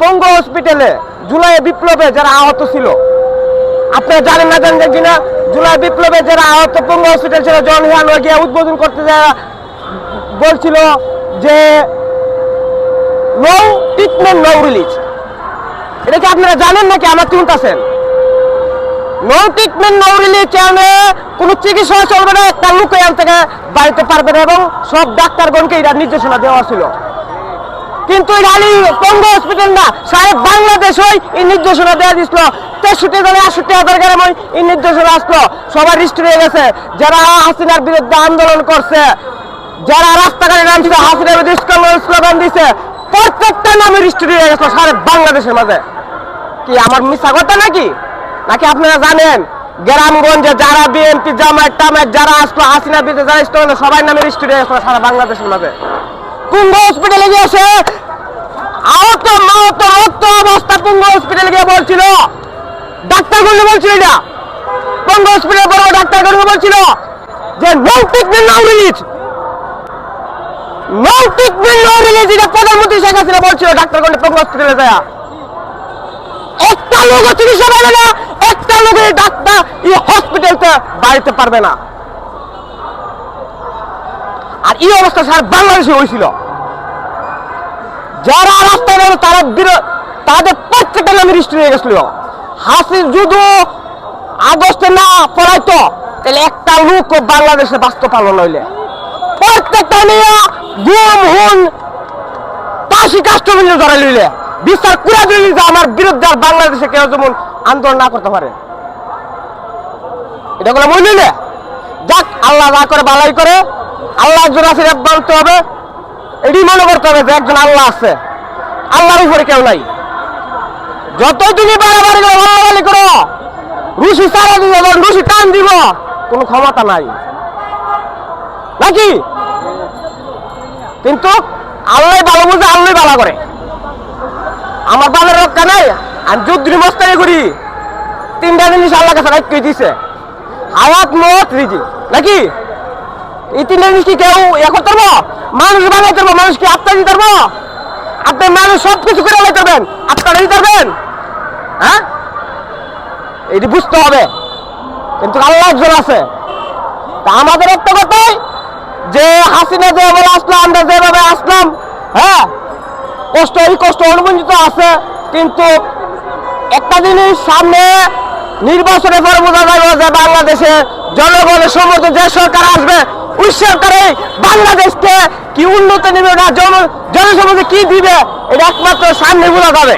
পঙ্গু হসপিটালে, জুলাই বিপ্লবে যারা আহত ছিল। আপনারা জানেন না, জানেন জুলাই বিপ্লবে যারা আহত, পঙ্গু হসপিটাল ছিল গিয়ে উদ্বোধন করতে যায় বলছিল যে নো ট্রিটমেন্ট নো রিলিজ এটা কি আপনারা জানেন নাকি? আমার শুনতেছেন নো ট্রিটমেন্ট নো রিলিজ চ্যানেলে কোনো চিকিৎসা চলবে না, একটা লোক থেকে বাড়িতে পারবে না, এবং সব ডাক্তারগণকে এটা নির্দেশনা দেওয়া ছিল। কিন্তু বাংলাদেশ এই নির্দেশনা দেওয়া দিছিল। তেষট্টি জনে হাজার এই নির্দেশনা আসলো। হয়ে গেছে। যারা হাসিনার বিরুদ্ধে আন্দোলন করছে, যারা রাস্তাঘাটে হাসিনার বিরুদ্ধে স্লোগান দিছে, প্রত্যেকটা হয়ে গেছে সারা বাংলাদেশের মাঝে। কি আমার মিশা কথা নাকি? নাকি আপনারা জানেন, গ্রামগঞ্জে যারা বিএনপি, জামায়াত টামায়াত যারা আসলো হাসিনা বিরুদ্ধে যারা স্টোন সবাই নামে রিস্ট হয়ে গেছে সারা বাংলাদেশের মাঝে। কুম্ভ হসপিটালে গিয়েছে। আহত মাহত রক্ত অবস্থা কুম্ভ হসপিটালে গিয়ে বলছিল। ডাক্তারগুলো বলছিল এটা। কুম্ভ হসপিটালে বড় ডাক্তারগুলো বলছিল যে নো ট্রিটমেন্ট নাও release no treatment no release এটা প্রধানমন্ত্রী শেখ হাসিনা বলছিল ডাক্তারগণ কুম্ভ হসপিটালে যায়। একটা লোক চিকিৎসা পাবে না, একটা লোকের ডাক্তার এই হসপিটালতে বাড়িতে পারবে না। আর এই অবস্থা সারা বাংলাদেশে হয়েছিল। যারা রাস্তায় নেমে তারা তাদের প্রত্যেকটা নামে রিস্ট হয়ে গেছিল। হাসির যদি আগস্টে না পড়াইতো, তাহলে একটা লোক বাংলাদেশে বাস্তব পালন হইলে। প্রত্যেকটা নিয়ে গুম, হুন পাশি লইলে। বিচার করে দিলি যে আমার বিরুদ্ধে আর বাংলাদেশে কেউ যেমন আন্দোলন না করতে পারে। এটা করে মনে যাক, আল্লাহ যা করে বালাই করে। আল্লাহ একজন আছে মানতে হবে। এটি মনে করতে হবে যে একজন আল্লাহ আছে। আল্লাহর উপরে কেউ নাই। যতই তুমি বাড়াবাড়ি করো বাড়াবাড়ি করো, রুশি সারা দিব রুশি টান দিব, কোনো ক্ষমতা নাই। নাকি? কিন্তু আল্লাহ ভালো বুঝে, আল্লাহ ভালো করে। আমার বাবার রক্ষা নাই, আমি যুদ্ধ মস্তানি করি। তিনটা জিনিস আল্লাহ কাছে রাখতে দিছে। হায়াত, মত রিজি নাকি? কি কেউ মানুষ বানাইতে পারব মানুষ কি আত্মা দিতে আপনি মানুষ সব কিছু করে হ্যাঁ? এটি বুঝতে হবে। কিন্তু আল্লাহ একজন আছে। তা আমাদের একটা কথাই, যে হাসিনা যেভাবে আসলাম আমরা যেভাবে আসলাম হ্যাঁ? কষ্ট এই কষ্ট অনুবঞ্চিত আছে, কিন্তু একটা জিনিস সামনে নির্বাচনের পরে বোঝা যাবে যে বাংলাদেশে জনগণের সমর্থ যে সরকার আসবে, ওই সরকারে বাংলাদেশকে কি উন্নত নেবে না জন জনসমাজে কি দিবে, এটা একমাত্র সামনে গুলো যাবে।